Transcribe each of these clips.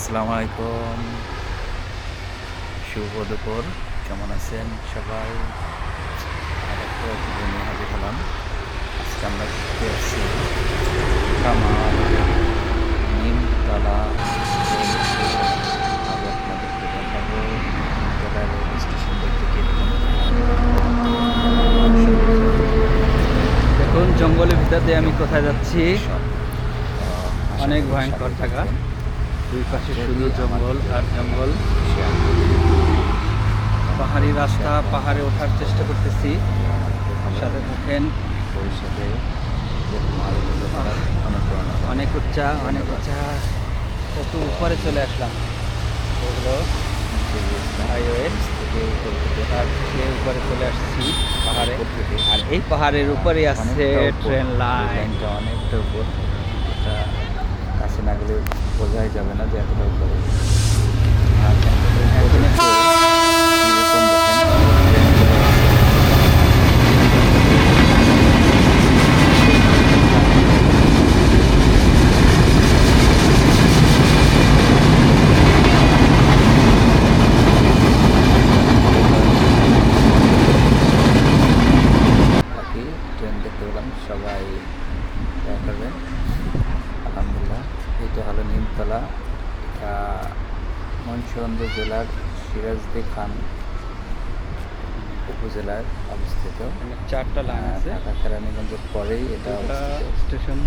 আসসালামু আলাইকুম। শুভ দুপুর। কেমন আছেন সবাই? হাজির হলাম। আজকে আমরা ঘুরতে আসছি কামাল নিমতলা আগে আপনাদেরকে দেখাবো নিমতলা রেল স্টেশন দেখতে দেখুন জঙ্গলের ভিতর দিয়ে আমি কোথায় যাচ্ছি? অনেক ভয়ঙ্কর। থাকবেন। দুই পাশে শুধু জঙ্গল আর জঙ্গল। পাহাড়ি রাস্তা পাহাড়ে ওঠার চেষ্টা করতেছি। সাথে থাকেন। অনেক উচ্চা অনেক উচ্চা। কত উপরে চলে আসলাম। এগুলো হাইওয়ে উপর উপরে চলে আসছি পাহাড়ে। আর এই পাহাড়ের উপরেই আছে ট্রেন লাইন লাইনটা অনেকটা উপর। না বোঝাই যাবে না যে এতটা উপরে আর এতটা উপরে যে এরকম দেখেন, বাকি ট্রেন দেখতে পেলাম সবাই দয়া করবেন আলহামদুলিল্লাহ এটা হলো নিমতলা জেলার সিরাজদি খান উপজেলায় অবস্থিত। এখানে চারটা লাইন আছে। ঢাকা কেরানীগঞ্জের পরেই এটা স্টেশন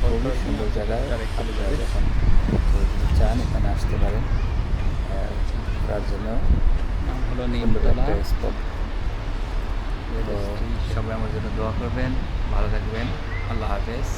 খুবই সুন্দর আপনারা যাবে। যখন চান এখানে আসতে পারেন। ঘোরার জন্য নাম হলো নিমতলা। স্পট তো সবাই আমার জন্য দোয়া করবেন। ভালো থাকবেন। আল্লাহ হাফেজ।